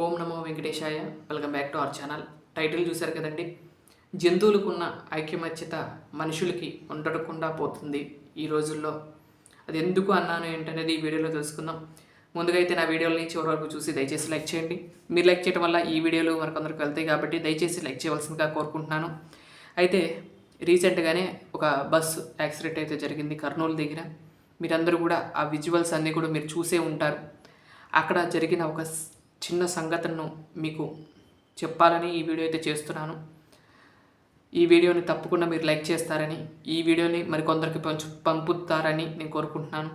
ఓం నమో వెంకటేశాయ. Welcome back to our channel. Title చూశారు కదండి? జంతువులకు ఉన్న ఐక్యమత్యత మనుషులకి ఉండకుండా పోతుంది ఈ రోజుల్లో. అది ఎందుకు అన్నాను ఏంటనేది ఈ వీడియోలో తెలుసుకుందాం. ముందుగా అయితే నా వీడియోలని చివరి వరకు చూసి దయచేసి లైక్ చేయండి. మీరు లైక్ చేయడం వల్ల ఈ వీడియోలు మరికొందరికి వెళ్తాయి కాబట్టి దయచేసి లైక్ చేయవలసిందిగా కోరుకుంటున్నాను. అయితే రీసెంట్గానే ఒక బస్సు యాక్సిడెంట్ అయితే జరిగింది కర్నూలు దగ్గర. మీరందరూ కూడా ఆ విజువల్స్ అన్నీ కూడా మీరు చూసే ఉంటారు. అక్కడ జరిగిన ఒక చిన్న సంఘటనను మీకు చెప్పాలని ఈ వీడియో అయితే చేస్తున్నాను. ఈ వీడియోని తప్పకుండా మీరు లైక్ చేస్తారని ఈ వీడియోని మరికొందరికి పంచు పంపుతారని నేను కోరుకుంటున్నాను.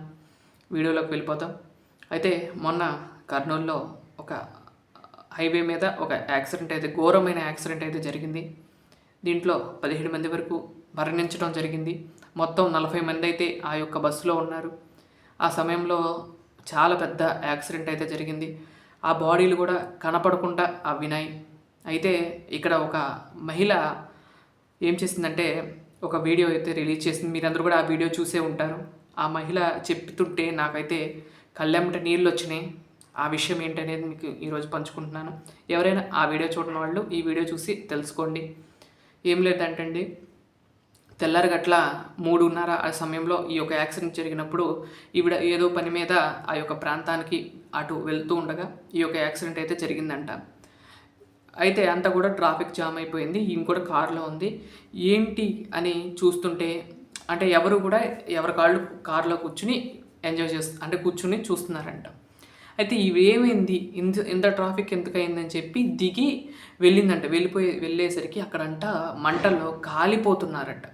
వీడియోలోకి వెళ్ళిపోతాం అయితే మొన్న కర్నూలులో ఒక హైవే మీద ఒక యాక్సిడెంట్ అయితే ఘోరమైన యాక్సిడెంట్ అయితే జరిగింది. దీంట్లో పదిహేడు మంది వరకు మరణించడం జరిగింది. మొత్తం నలభై మంది అయితే ఆ యొక్క బస్సులో ఉన్నారు. ఆ సమయంలో చాలా పెద్ద యాక్సిడెంట్ అయితే జరిగింది. ఆ బాడీలు కూడా కనపడకుండా అవినాయి అయితే ఇక్కడ ఒక మహిళ ఏం చేసిందంటే ఒక వీడియో అయితే రిలీజ్ చేసింది. మీరందరూ కూడా ఆ వీడియో చూసే ఉంటారు. ఆ మహిళ చెప్తుంటే నాకైతే కళ్ళెమ్మట నీళ్ళు వచ్చినాయి. ఆ విషయం ఏంటనేది మీకు ఈరోజు పంచుకుంటున్నాను. ఎవరైనా ఆ వీడియో చూడని వాళ్ళు ఈ వీడియో చూసి తెలుసుకోండి. ఏం లేదంటండి. తెల్లారి గట్ల మూడున్నర ఆ సమయంలో ఈ యొక్క యాక్సిడెంట్ జరిగినప్పుడు ఈవిడ ఏదో పని మీద ఆ యొక్క ప్రాంతానికి అటు వెళ్తూ ఉండగా ఈ యొక్క యాక్సిడెంట్ అయితే జరిగిందంట. అయితే అంతా కూడా ట్రాఫిక్ జామ్ అయిపోయింది ఈమె కూడా కారులో ఉంది. ఏంటి అని చూస్తుంటే అంటే ఎవరు కూడా ఎవరి కాళ్ళు కారులో కూర్చుని ఎంజాయ్ చేస్తు అంటే కూర్చుని చూస్తున్నారంట. అయితే ఇవేమైంది? ఇంత ఇంత ట్రాఫిక్ ఎందుకయిందని చెప్పి దిగి వెళ్ళిందంట. వెళ్ళిపోయి వెళ్ళేసరికి అక్కడంట మంటల్లో కాలిపోతున్నారంట.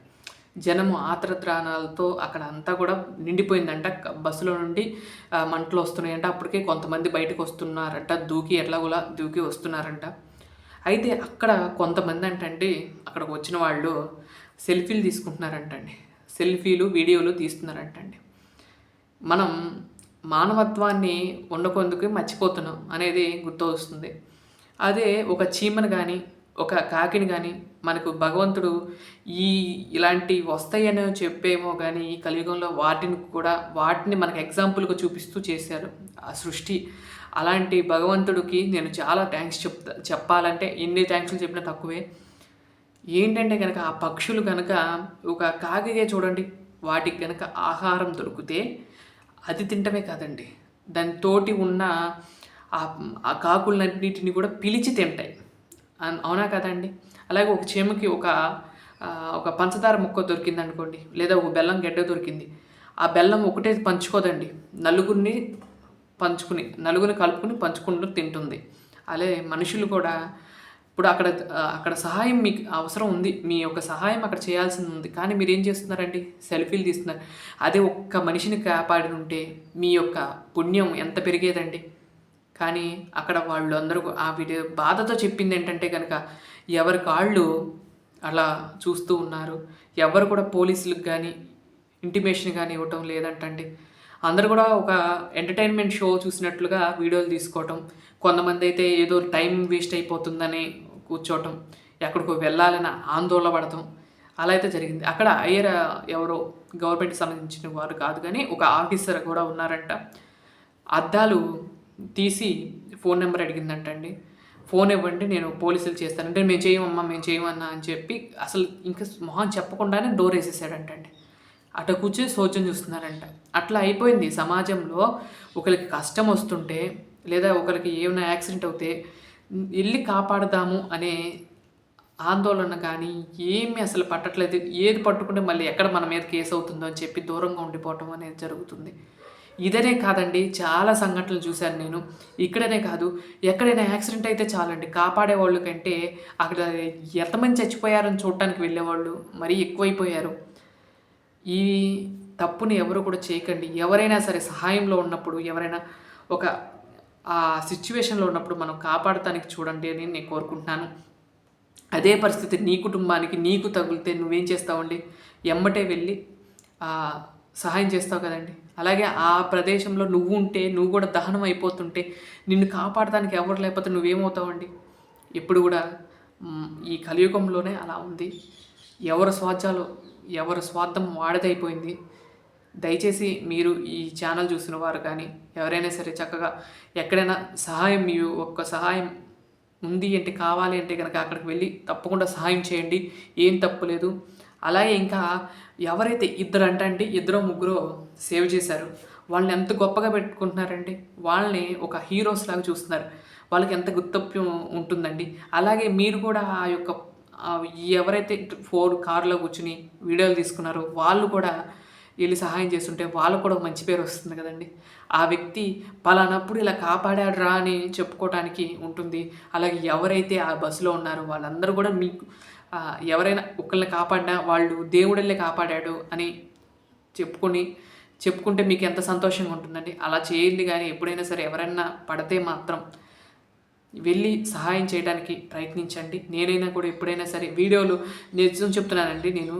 జనము ఆత్రద్రాణాలతో అక్కడ అంతా కూడా నిండిపోయిందంట. బస్సులో నుండి మంటలు వస్తున్నాయంట. అప్పటికే కొంతమంది బయటకు వస్తున్నారంట. దూకి ఎట్లాగోలా దూకి వస్తున్నారంట. అయితే అక్కడ కొంతమంది అంటే అక్కడికి వచ్చిన వాళ్ళు సెల్ఫీలు తీసుకుంటున్నారంటండి. సెల్ఫీలు వీడియోలు తీస్తున్నారంటండి. మనం మానవత్వాన్ని ఉండకొందుకు మర్చిపోతున్నాం అనేది గుర్తు వస్తుంది అదే ఒక చీమను కానీ ఒక కాకిని కానీ మనకు భగవంతుడు ఈ ఇలాంటి వస్తాయని చెప్పేమో కానీ ఈ కలియుగంలో వాటిని కూడా వాటిని మనకు ఎగ్జాంపుల్గా చూపిస్తూ చేశారు ఆ సృష్టి. అలాంటి భగవంతుడికి నేను చాలా థ్యాంక్స్ చెప్తా చెప్పాలంటే ఎన్ని థ్యాంక్స్లు చెప్పినా తక్కువే. ఏంటంటే కనుక ఆ పక్షులు కనుక ఒక కాకిగే చూడండి వాటికి కనుక ఆహారం దొరికితే అది తింటమే కాదండి. దానితోటి ఉన్న ఆ ఆ కాకులన్నిటిని కూడా పిలిచి తింటాయి. అవునా కదండి అలాగే ఒక చీమకి ఒక ఒక పంచదార ముక్క దొరికింది అనుకోండి లేదా ఒక బెల్లం గడ్డ దొరికింది ఆ బెల్లం ఒకటే పంచుకోదండి. నలుగురిని పంచుకుని నలుగురిని కలుపుకుని పంచుకుంటూ తింటుంది. అలాగే మనుషులు కూడా ఇప్పుడు అక్కడ అక్కడ సహాయం మీకు అవసరం ఉంది మీ యొక్క సహాయం అక్కడ చేయాల్సింది ఉంది. కానీ మీరు ఏం చేస్తున్నారండి? సెల్ఫీలు తీస్తున్నారు. అదే ఒక్క మనిషిని కాపాడి ఉంటే మీ యొక్క పుణ్యం ఎంత పెరిగేదండి? కానీ అక్కడ వాళ్ళు అందరూ ఆ వీడియో బాధతో చెప్పింది ఏంటంటే కనుక ఎవరి కాళ్ళు అలా చూస్తూ ఉన్నారు. ఎవరు కూడా పోలీసులకు కానీ ఇంటిమేషన్ కానీ ఇవ్వటం లేదంటండి. అందరూ కూడా ఒక ఎంటర్టైన్మెంట్ షో చూసినట్లుగా వీడియోలు తీసుకోవటం కొంతమంది అయితే ఏదో టైం వేస్ట్ అయిపోతుందని కూర్చోవటం ఎక్కడికో వెళ్ళాలని ఆందోళన పడటం అలా అయితే జరిగింది. అక్కడ అయ్యర్ ఎవరో గవర్నమెంట్కి సంబంధించిన వారు కాదు కానీ ఒక ఆఫీసర్ కూడా ఉన్నారంట. అద్దాలు తీసి ఫోన్ నెంబర్ అడిగిందంటండి. ఫోన్ ఇవ్వండి నేను పోలీసులు చేస్తానంటే మేము చేయమమ్మా మేము చేయమన్నా అని చెప్పి అసలు ఇంకా మొహం చెప్పకుండానే డోర్ వేసేసాడంటండి. అట కూర్చొని శోచం చూస్తున్నారంట. అట్లా అయిపోయింది. సమాజంలో ఒకరికి కష్టం వస్తుంటే లేదా ఒకరికి ఏమైనా యాక్సిడెంట్ అవుతే వెళ్ళి కాపాడదాము అనే ఆందోళన కానీ ఏమి అసలు పట్టట్లేదు. ఏది పట్టుకుంటే మళ్ళీ ఎక్కడ మన మీద కేసు అవుతుందో అని చెప్పి దూరంగా ఉండిపోవటం అనేది జరుగుతుంది. ఇదనే కాదండి చాలా సంఘటనలు చూశాను నేను. ఇక్కడనే కాదు ఎక్కడైనా యాక్సిడెంట్ అయితే చాలండి. కాపాడే వాళ్ళు కంటే అక్కడ ఎంతమంది చచ్చిపోయారని చూడటానికి వెళ్ళేవాళ్ళు మరీ ఎక్కువైపోయారు. ఈ తప్పుని ఎవరు కూడా చేయకండి. ఎవరైనా సరే సహాయంలో ఉన్నప్పుడు ఎవరైనా ఒక ఆ సిచ్యువేషన్లో ఉన్నప్పుడు మనం కాపాడటానికి చూడండి అని నేను కోరుకుంటున్నాను. అదే పరిస్థితి నీ కుటుంబానికి నీకు తగిలితే నువ్వేం చేస్తావండి? ఎమ్మటే వెళ్ళి సహాయం చేస్తావు కదండి. అలాగే ఆ ప్రదేశంలో నువ్వు ఉంటే నువ్వు కూడా దహనం అయిపోతుంటే నిన్ను కాపాడడానికి ఎవరు లేకపోతే నువ్వేమవుతావండి? ఇప్పుడు కూడా ఈ కలియుగంలోనే అలా ఉంది. ఎవరి స్వార్థాలు ఎవరి స్వార్థం వాడదైపోయింది. దయచేసి మీరు ఈ ఛానల్ చూసిన వారు కానీ ఎవరైనా సరే చక్కగా ఎక్కడైనా సహాయం మీ ఒక్క సహాయం ఉంది అంటే కావాలి అంటే కనుక అక్కడికి వెళ్ళి తప్పకుండా సహాయం చేయండి. ఏం తప్పులేదు అలాగే ఇంకా ఎవరైతే ఇద్దరు అంటే ఇద్దరు ముగ్గురు సేవ్ చేశారు. వాళ్ళని ఎంత గొప్పగా పెట్టుకుంటున్నారండి? వాళ్ళని ఒక హీరోస్ లాగా చూస్తున్నారు. వాళ్ళకి ఎంత గుర్తప్యం ఉంటుందండి? అలాగే మీరు కూడా ఆ యొక్క ఎవరైతే ఫోర్ కార్లో కూర్చుని వీడియోలు తీసుకున్నారో వాళ్ళు కూడా వెళ్ళి సహాయం చేస్తుంటే వాళ్ళకు కూడా మంచి పేరు వస్తుంది కదండి. ఆ వ్యక్తి పలానప్పుడు ఇలా కాపాడాడు రా అని చెప్పుకోవటానికి ఉంటుంది. అలాగే ఎవరైతే ఆ బస్సులో ఉన్నారో వాళ్ళందరూ కూడా మీకు ఎవరైనా ఒకళ్ళని కాపాడినా వాళ్ళు దేవుడల్లే కాపాడాడు అని చెప్పుకొని చెప్పుకుంటే మీకు ఎంత సంతోషంగా ఉంటుందండి. అలా చేయండి కానీ ఎప్పుడైనా సరే ఎవరైనా పడితే మాత్రం వెళ్ళి సహాయం చేయడానికి ప్రయత్నించండి. నేనైనా కూడా ఎప్పుడైనా సరే వీడియోలు నిజం చెప్తున్నానండి. నేను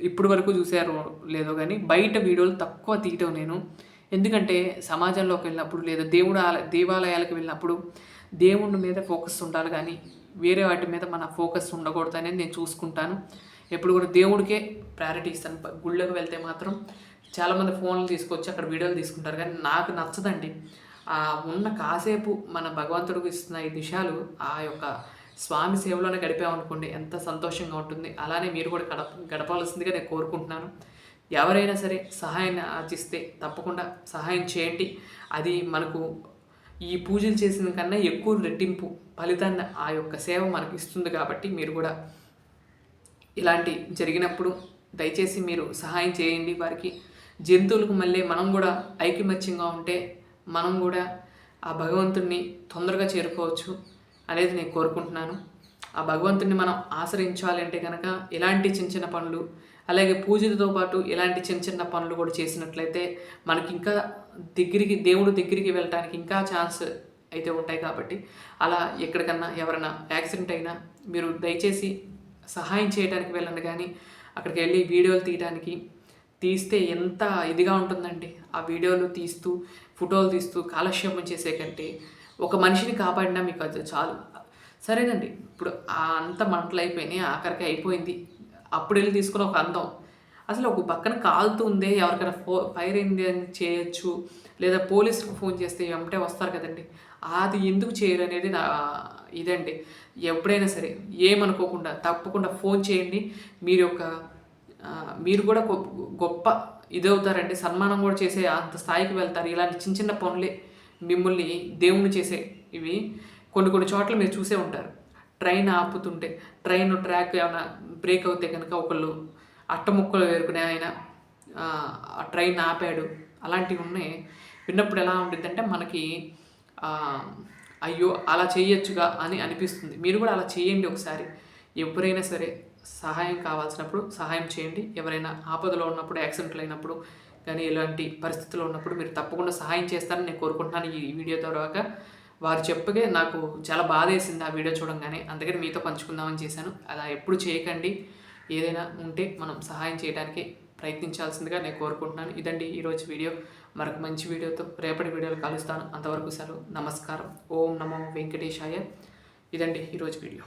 ఇప్పుడు వరకు చూసారో లేదో కానీ బయట వీడియోలు తక్కువ తీయటం నేను. ఎందుకంటే సమాజంలోకి వెళ్ళినప్పుడు లేదా దేవుడు ఆలయ దేవాలయాలకు వెళ్ళినప్పుడు దేవుడి మీద ఫోకస్ ఉండాలి కానీ వేరే వాటి మీద మన ఫోకస్ ఉండకూడదు అనేది నేను చూసుకుంటాను. ఎప్పుడు కూడా దేవుడికే ప్రయారిటీ ఇస్తాను. గుళ్ళకు వెళ్తే మాత్రం చాలామంది ఫోన్లు తీసుకొచ్చి అక్కడ వీడియోలు తీసుకుంటారు. కానీ నాకు నచ్చదండి. ఆ ఉన్న కాసేపు మన భగవంతుడికి ఇస్తున్న ఈ దిశాలు ఆ యొక్క స్వామి సేవలోనే గడిపామనుకోండి ఎంత సంతోషంగా ఉంటుంది. అలానే మీరు కూడా గడప గడపాల్సిందిగా నేను కోరుకుంటున్నాను. ఎవరైనా సరే సహాయాన్ని ఆర్జిస్తే తప్పకుండా సహాయం చేయండి. అది మనకు ఈ పూజలు చేసిన కన్నా ఎక్కువ రెట్టింపు ఫలితాన్ని ఆ యొక్క సేవ మనకి ఇస్తుంది కాబట్టి మీరు కూడా ఇలాంటి జరిగినప్పుడు దయచేసి మీరు సహాయం చేయండి వారికి. జంతువులకు మళ్ళీ మనం కూడా ఐకమత్యంగా ఉంటే మనం కూడా ఆ భగవంతుడిని తొందరగా చేరుకోవచ్చు అనేది నేను కోరుకుంటున్నాను. ఆ భగవంతుడిని మనం ఆశ్రయించాలి అంటే కనుక ఇలాంటి చిన్న చిన్న పనులు అలాగే పూజలతో పాటు ఇలాంటి చిన్న చిన్న పనులు కూడా చేసినట్లయితే మనకి ఇంకా దగ్గరికి దేవుడు దగ్గరికి వెళ్ళటానికి ఇంకా ఛాన్స్ అయితే ఉంటాయి కాబట్టి అలా ఎక్కడికన్నా ఎవరైనా యాక్సిడెంట్ అయినా మీరు దయచేసి సహాయం చేయడానికి వెళ్ళండి కానీ అక్కడికి వెళ్ళి వీడియోలు తీయడానికి తీస్తే ఎంత ఇదిగా ఉంటుందండి. ఆ వీడియోలు తీస్తూ ఫోటోలు తీస్తూ కాలక్షేపం చేసే కంటే ఒక మనిషిని కాపాడినా మీకు అది చాలు. సరేనండి. ఇప్పుడు అంత మంటలు అయిపోయినాయి ఆఖరికి అయిపోయింది. అప్పుడు వెళ్ళి తీసుకుని ఒక అందం. అసలు ఒక పక్కన కాలుతుంది ఎవరికైనా ఫో ఫైర్ అయింది అని చేయొచ్చు లేదా పోలీసులకు ఫోన్ చేస్తే వెంటనే వస్తారు కదండి. అది ఎందుకు చేయరు అనేది నా ఇదండి. ఎప్పుడైనా సరే ఏమనుకోకుండా తప్పకుండా ఫోన్ చేయండి. మీరు యొక్క మీరు కూడా గొప్ప గొప్ప ఇదవుతారండి. సన్మానం కూడా చేసే అంత స్థాయికి వెళ్తారు. ఇలాంటి చిన్న చిన్న పనులే మిమ్మల్ని దేవుణ్ణి చేసే ఇవి. కొన్ని కొన్ని చోట్ల మీరు చూసే ఉంటారు. ట్రైన్ ఆపుతుంటే ట్రైన్ ట్రాక్ ఏమైనా బ్రేక్ అవుతే కనుక ఒకళ్ళు అట్టముక్కలు వేరుకునే ఆయన ఆ, ట్రైన్ ఆపాడు. అలాంటివి ఉన్నాయి. విన్నప్పుడు ఎలా ఉంటుంది అంటే మనకి అయ్యో అలా చేయొచ్చుగా అని అనిపిస్తుంది. మీరు కూడా అలా చేయండి ఒకసారి. ఎవరైనా సరే సహాయం కావాల్సినప్పుడు సహాయం చేయండి. ఎవరైనా ఆపదలో ఉన్నప్పుడు యాక్సిడెంట్లు అయినప్పుడు కానీ ఇలాంటి పరిస్థితుల్లో ఉన్నప్పుడు మీరు తప్పకుండా సహాయం చేస్తారని నేను కోరుకుంటున్నాను ఈ వీడియో ద్వారా. వారు చెప్పగే నాకు చాలా బాధ వేసింది ఆ వీడియో చూడంగానే. అందుకని మీతో పంచుకుందామని చేశాను. అలా ఎప్పుడు చేయకండి. ఏదైనా ఉంటే మనం సహాయం చేయడానికి ప్రయత్నించాల్సిందిగా నేను కోరుకుంటున్నాను. ఇదండి ఈరోజు వీడియో. మరొక మంచి వీడియోతో రేపటి వీడియోలు కలుస్తాను. అంతవరకు సెలవు. నమస్కారం. ఓం నమో వెంకటేశాయ. ఇదండి ఈరోజు వీడియో.